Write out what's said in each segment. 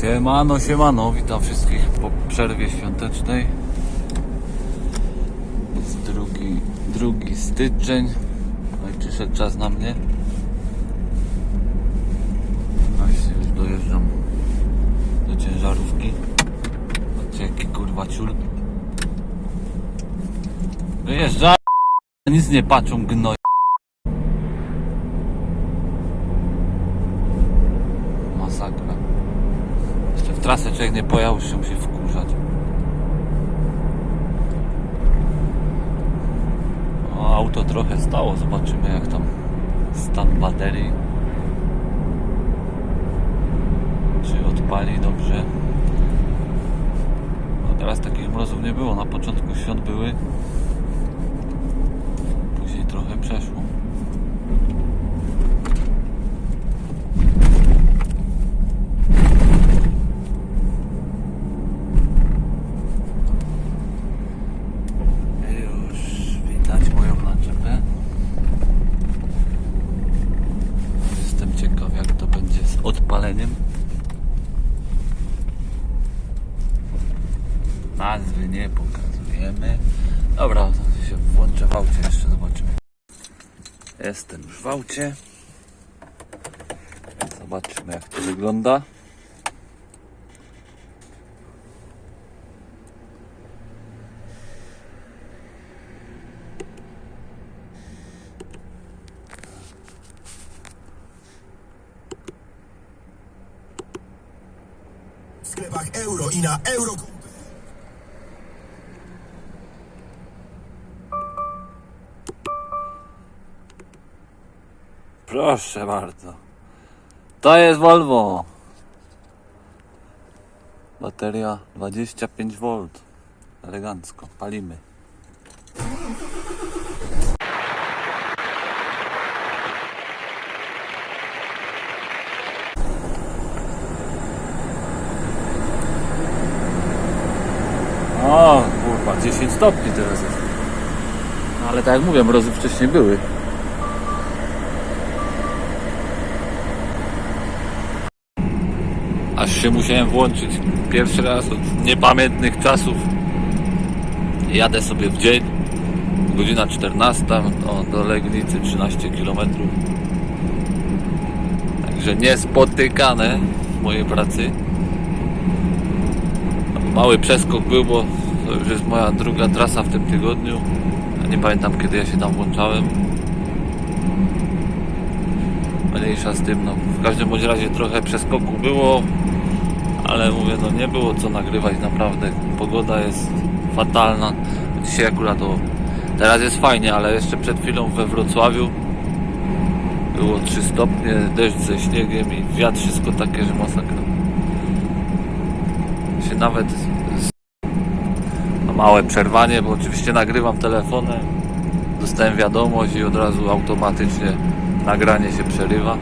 Siemano, siemano, witam wszystkich po przerwie świątecznej. Jest drugi, drugi styczeń. No przyszedł czas na mnie. Właśnie już dojeżdżam do ciężarówki. Patrzcie jaki kurwa ciul. Wyjeżdża. Nic nie patrzą gnoj. Masakra. Jeszcze w trasę człowiek nie pojechał, już się musi wkurzać. O, auto trochę stało, zobaczymy jak tam stan baterii. Czy odpali dobrze. No teraz takich mrozów nie było, na początku świąt były. Później trochę przeszło. Już widać moją naczepę. Jestem ciekaw jak to odpaleniem. Nazwy nie pokazujemy. Dobra, to się włączę w aucie jeszcze zobaczymy. Jestem już w aucie. Zobaczymy jak to wygląda. Sklepach euro i na euro. Proszę bardzo. To jest Volvo. Bateria 25V. Elegancko. Palimy. Kurwa, 10 stopni teraz jest. No, ale tak jak mówię, mrozy wcześniej były. aż się musiałem włączyć. Pierwszy raz od niepamiętnych czasów. Jadę sobie w dzień, godzina 14, no, do Legnicy 13 km. Także niespotykane w mojej pracy. Mały przeskok był, bo to już jest moja druga trasa w tym tygodniu. Nie pamiętam kiedy ja się tam włączałem. Mniejsza z tym, no. W każdym bądź razie trochę przeskoku było, ale mówię, no nie było co nagrywać naprawdę. Pogoda jest fatalna. Dzisiaj akurat to teraz jest fajnie, ale jeszcze przed chwilą we Wrocławiu było 3 stopnie, deszcz ze śniegiem i wiatr, wszystko takie, że masakra. Się nawet no małe przerwanie, bo oczywiście nagrywam telefonem. Dostałem wiadomość i od razu automatycznie nagranie się przerywa.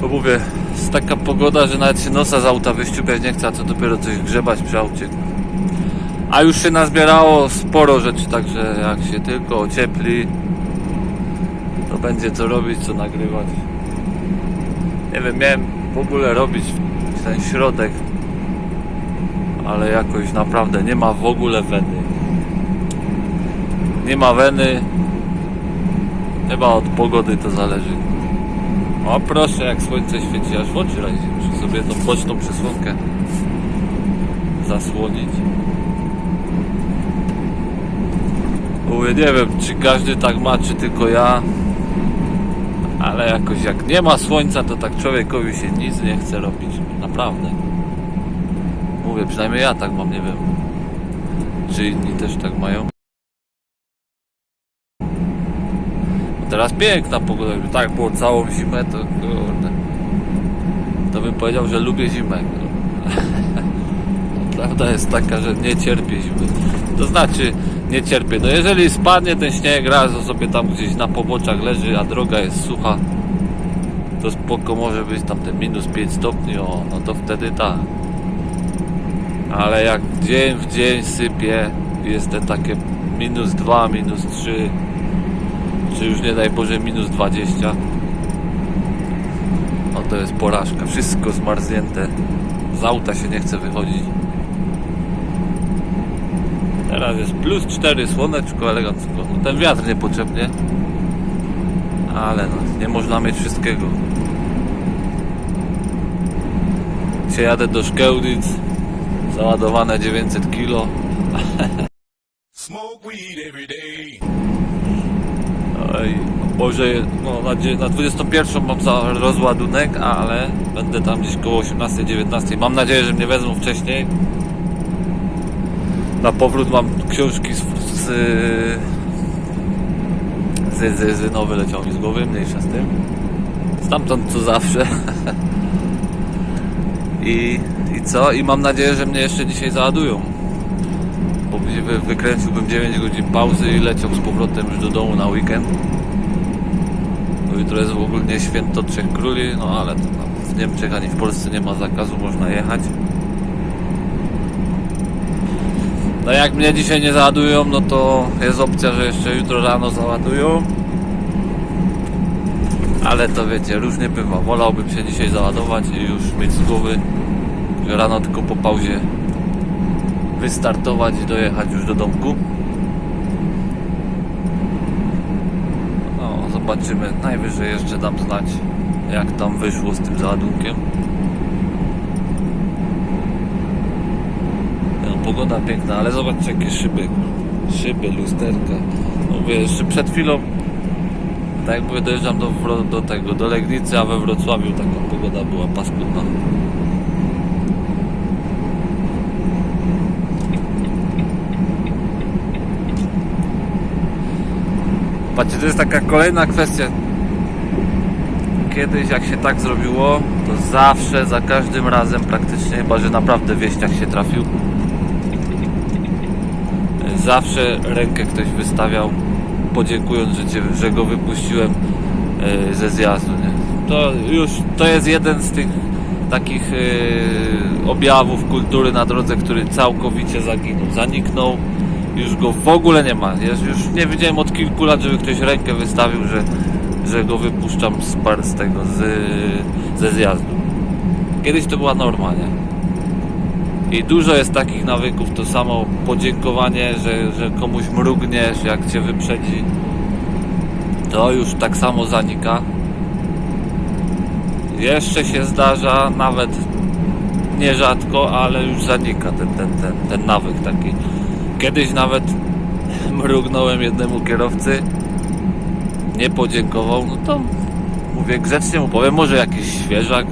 Bo mówię, jest taka pogoda, że nawet się nosa z auta wyściupiać nie chce, a co dopiero coś grzebać przy aucie. A już się nazbierało sporo rzeczy, także jak się tylko ociepli, to będzie co robić, co nagrywać. Nie wiem, miałem w ogóle robić ten środek, ale jakoś naprawdę nie ma w ogóle weny. Nie ma weny. Chyba od pogody to zależy. O proszę, jak słońce świeci, aż w oczy. Muszę sobie tą boczną przysłonkę zasłonić. Mówię, nie wiem, czy każdy tak ma, czy tylko ja. Ale jakoś jak nie ma słońca, to tak człowiekowi się nic nie chce robić. Naprawdę. Mówię, przynajmniej ja tak mam, nie wiem. Czy inni też tak mają? Teraz piękna pogoda, jakby tak było całą zimę, to kurde. To bym powiedział, że lubię zimę. Prawda jest taka, że nie cierpię zimy. To znaczy, nie cierpię. No jeżeli spadnie ten śnieg raz, to sobie tam gdzieś na poboczach leży, a droga jest sucha, to spoko może być tam te minus 5 stopni, o, no to wtedy tak. Ale jak dzień w dzień sypie, jest te takie minus 2, minus 3, czy już nie daj Boże minus 20, no to jest porażka. Wszystko zmarznięte. Z auta się nie chce wychodzić. Teraz jest plus 4, słoneczko elegancko. No, ten wiatr niepotrzebnie. Ale no, nie można mieć wszystkiego. Dzisiaj jadę do Szkełdic. Załadowane 900 kg. Smoke weed every day. Oj, może no, na, na 21 mam za rozładunek, ale będę tam gdzieś koło 18-19. Mam nadzieję, że mnie wezmą wcześniej. Na powrót mam książki z, z, z, z, z nowy leciał mi z głowy, mniejsza z tym. Stamtąd co zawsze. I, I co? I mam nadzieję, że mnie jeszcze dzisiaj załadują. Bo wykręciłbym 9 godzin pauzy i leciał z powrotem już do domu na weekend. Bo jutro jest ogólnie święto Trzech Króli, no ale to w Niemczech ani w Polsce nie ma zakazu, można jechać. No jak mnie dzisiaj nie załadują, no to jest opcja, że jeszcze jutro rano załadują. Ale to wiecie, różnie bywa. Wolałbym się dzisiaj załadować i już mieć z głowy, rano tylko po pauzie wystartować i dojechać już do domku. No, zobaczymy. Najwyżej jeszcze dam znać, jak tam wyszło z tym załadunkiem. No, pogoda piękna, ale zobaczcie jakie szyby. Szyby, lusterka. No, jeszcze przed chwilą, tak jak mówię, dojeżdżam do, do tego, do Legnicy, a we Wrocławiu taka pogoda była paskudna. Patrzcie, to jest taka kolejna kwestia. Kiedyś jak się tak zrobiło, to zawsze, za każdym razem praktycznie, chyba że naprawdę wieśniak się trafił, zawsze rękę ktoś wystawiał, podziękując, że, cię, że go wypuściłem e, ze zjazdu. Nie? To już to jest jeden z tych takich e, objawów kultury na drodze, który całkowicie zaginął, zaniknął. Już go w ogóle nie ma. Ja już nie widziałem od kilku lat, żeby ktoś rękę wystawił, że, że go wypuszczam z, par, z tego, z, ze zjazdu. Kiedyś to była norma, nie? I dużo jest takich nawyków, to samo podziękowanie, że, że komuś mrugniesz, jak cię wyprzedzi. To już tak samo zanika. Jeszcze się zdarza, nawet nierzadko, ale już zanika ten, ten, ten, ten nawyk taki. Kiedyś nawet mrugnąłem jednemu kierowcy, nie podziękował, no to mówię grzecznie mu powiem, może jakiś świeżak,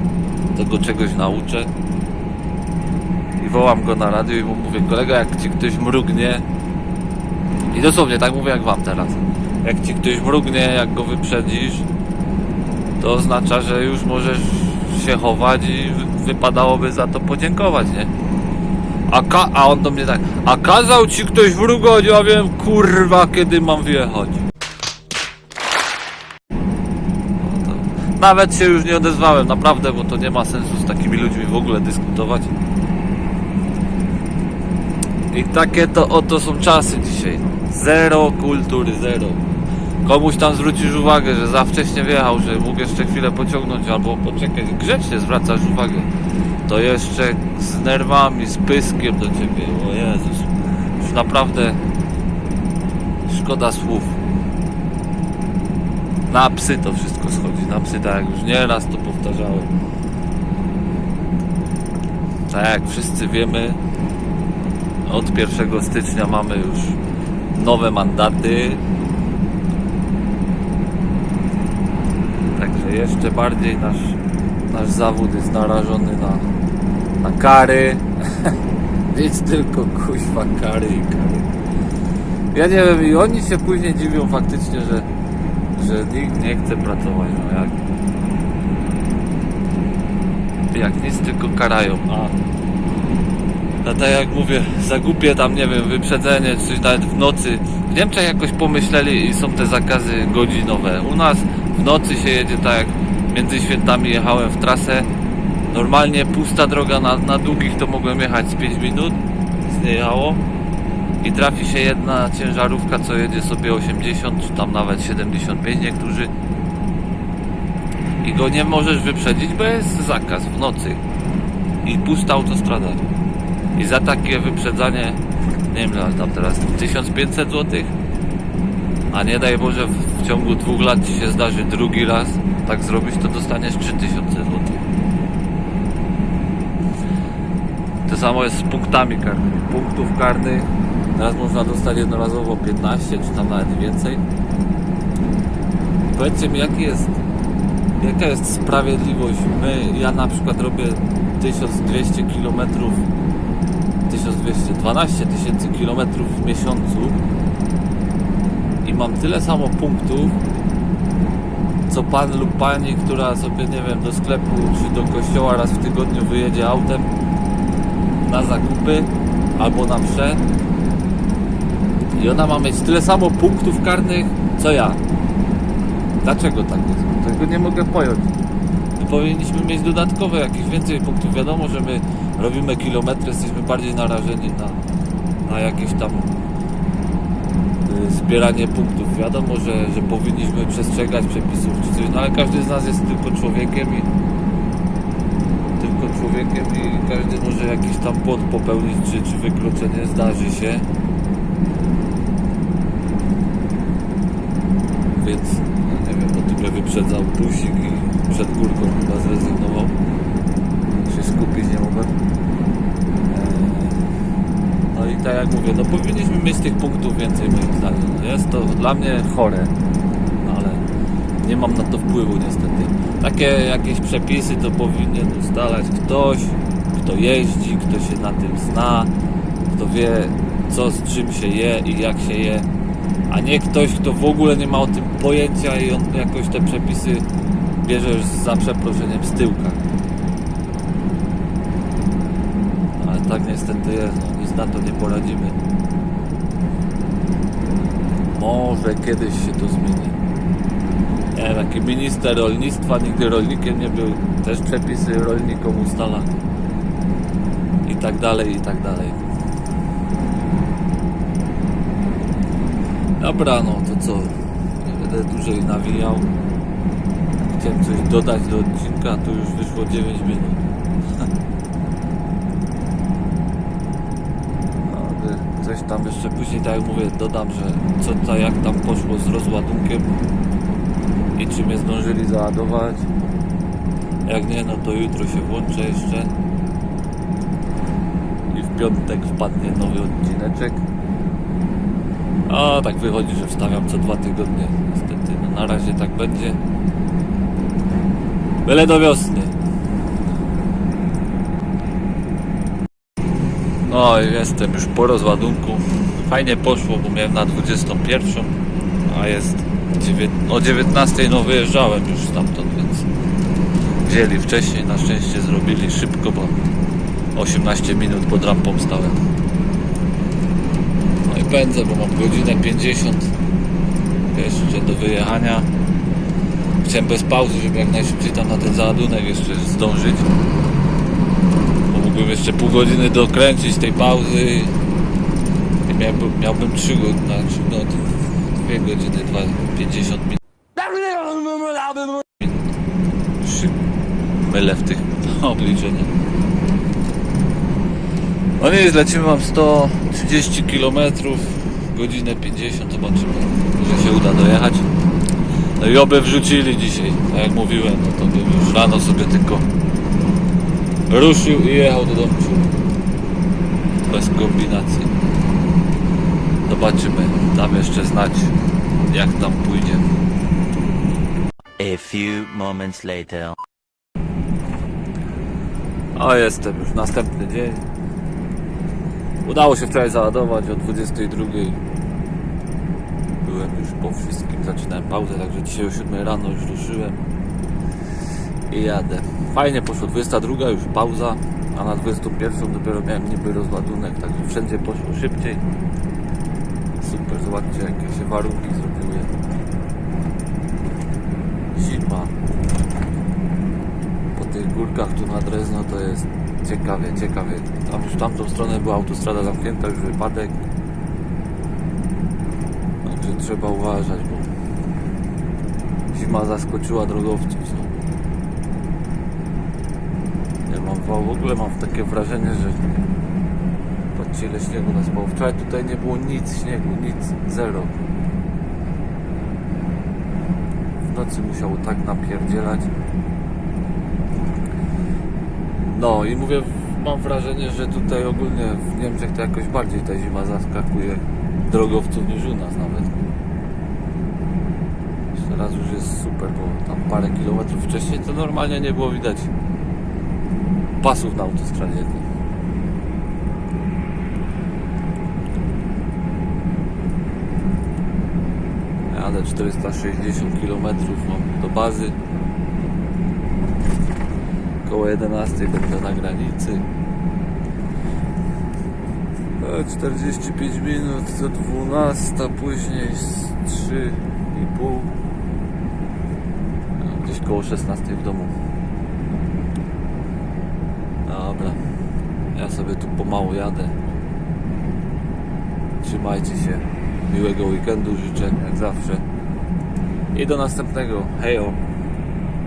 to go czegoś nauczę. I wołam go na radio i mu mówię, kolega, jak ci ktoś mrugnie, i dosłownie tak mówię jak wam teraz, jak ci ktoś mrugnie, jak go wyprzedzisz, to oznacza, że już możesz się chować i wy- wypadałoby za to podziękować, nie? A, ka- a on do mnie tak, a kazał ci ktoś mrugać, ja wiem, kurwa, kiedy mam wjechać. No Nawet się już nie odezwałem, naprawdę, bo to nie ma sensu z takimi ludźmi w ogóle dyskutować. I takie to oto są czasy dzisiaj. Zero kultury, zero. Komuś tam zwrócisz uwagę, że za wcześnie wjechał, że mógł jeszcze chwilę pociągnąć albo poczekać. Grzecznie zwracasz uwagę. To jeszcze z nerwami, z pyskiem do ciebie. O Jezus. Już naprawdę szkoda słów. Na psy to wszystko schodzi. Na psy, tak jak już nieraz to powtarzałem. Tak jak wszyscy wiemy, od 1 stycznia mamy już nowe mandaty. Także jeszcze bardziej nasz, nasz zawód jest narażony na, na kary. Nic tylko kuźwa kary i kary. Ja nie wiem, i oni się później dziwią faktycznie, że, że nikt nie chce pracować. No jak, jak nic tylko karają, a No tak jak mówię, zagupię tam, nie wiem, wyprzedzenie, czy nawet w nocy. W Niemczech jakoś pomyśleli i są te zakazy godzinowe. U nas w nocy się jedzie tak jak między świętami jechałem w trasę. Normalnie pusta droga na, na długich to mogłem jechać z 5 minut. Nic. I trafi się jedna ciężarówka, co jedzie sobie 80, czy tam nawet 75 niektórzy. I go nie możesz wyprzedzić, bo jest zakaz w nocy. I pusta autostrada. I za takie wyprzedzanie, nie wiem, tam teraz 1500 zł. A nie daj Boże, w ciągu dwóch lat ci się zdarzy drugi raz tak zrobić, to dostaniesz 3000 zł. To samo jest z punktami karnymi. Punktów karnych teraz można dostać jednorazowo 15 czy tam nawet więcej. Powiedzcie mi, jaki jest, jaka jest sprawiedliwość? My, ja na przykład robię 1200 km 1200, 12 tysięcy kilometrów w miesiącu i mam tyle samo punktów, co pan lub pani, która sobie, nie wiem, do sklepu czy do kościoła raz w tygodniu wyjedzie autem na zakupy albo na mszę i ona ma mieć tyle samo punktów karnych, co ja. Dlaczego tak jest? Tego nie mogę pojąć. My powinniśmy mieć dodatkowe jakieś więcej punktów. Wiadomo, że my robimy kilometry, jesteśmy bardziej narażeni na, na jakieś tam zbieranie punktów. Wiadomo, że, że powinniśmy przestrzegać przepisów czy coś, no ale każdy z nas jest tylko człowiekiem i tylko człowiekiem i każdy może jakiś tam błąd popełnić czy, czy wykroczenie zdarzy się. Więc no nie wiem, bo tyle wyprzedzał busik i przed górką chyba zrezygnował. Się skupić nie mogłem. I tak jak mówię, no powinniśmy mieć tych punktów więcej moim zdaniem. Jest to dla mnie chore, no ale nie mam na to wpływu niestety. Takie jakieś przepisy to powinien ustalać ktoś, kto jeździ, kto się na tym zna, kto wie co z czym się je i jak się je, a nie ktoś, kto w ogóle nie ma o tym pojęcia i on jakoś te przepisy bierze już za przeproszeniem z tyłka. Ale tak niestety jest, nic na to nie poradzimy. Może kiedyś się to zmieni. Nie taki minister rolnictwa, nigdy rolnikiem nie był, też przepisy rolnikom ustala. I tak dalej, i tak dalej. Dobra, no to co? Nie będę dłużej nawijał. Chciałem coś dodać do odcinka, to już wyszło 9 minut. Ale coś tam jeszcze później, tak jak mówię, dodam, że co to, jak tam poszło z rozładunkiem i czy mnie zdążyli załadować. Jak nie, no to jutro się włączę jeszcze. I w piątek wpadnie nowy odcineczek. A tak wychodzi, że wstawiam co dwa tygodnie. Niestety, no na razie tak będzie. Byle do wiosny. No jestem już po rozładunku. Fajnie poszło, bo miałem na 21, a jest o 19 no wyjeżdżałem już stamtąd, więc wzięli wcześniej, na szczęście zrobili szybko, bo 18 minut pod rampą stałem. No i pędzę, bo mam godzinę 50 jeszcze do wyjechania. Chciałem bez pauzy, żeby jak najszybciej tam na ten załadunek jeszcze zdążyć. Mógłbym jeszcze pół godziny dokręcić tej pauzy miałbym, miałbym 3 godziny, znaczy no 2 godziny, 2, 50 minut. Mylę w tych obliczeniach. No nie, lecimy mam 130 km, godzinę 50, zobaczymy, może się uda dojechać. No i oby wrzucili dzisiaj, tak jak mówiłem, no to bym już rano sobie tylko ruszył i jechał do domu. Bez kombinacji. Zobaczymy, dam jeszcze znać jak tam pójdzie. A few moments later. O, jestem już następny dzień. Udało się wczoraj załadować o 22. Byłem już po wszystkim, zaczynałem pauzę, także dzisiaj o 7 rano już ruszyłem i jadę. Fajnie poszło, 22 już pauza, A na 21 dopiero miałem niby rozładunek, także wszędzie poszło szybciej. Super, zobaczcie jakie się warunki zrobiły. Zima. Po tych górkach tu na Drezno to jest ciekawie, ciekawie. Tam już w tamtą stronę była autostrada zamknięta, już wypadek. Także trzeba uważać, bo zima zaskoczyła drogowców. Mam w ogóle mam takie wrażenie, że patrzcie ile śniegu nas było. Wczoraj tutaj nie było nic śniegu, nic, zero. W nocy musiało tak napierdzielać. No i mówię, mam wrażenie, że tutaj ogólnie w Niemczech to jakoś bardziej ta zima zaskakuje drogowców niż u nas nawet. Teraz już jest super, bo tam parę kilometrów wcześniej to normalnie nie było widać pasów na autostradzie. Jadę 460 km do bazy. Koło 11 będę na granicy. E, 45 minut do 12, później z 3,5. E, Gdzieś koło 16 w domu. Dobra. Ja sobie tu pomału jadę. Trzymajcie się. Miłego weekendu życzę, jak zawsze. I do następnego. Hejo.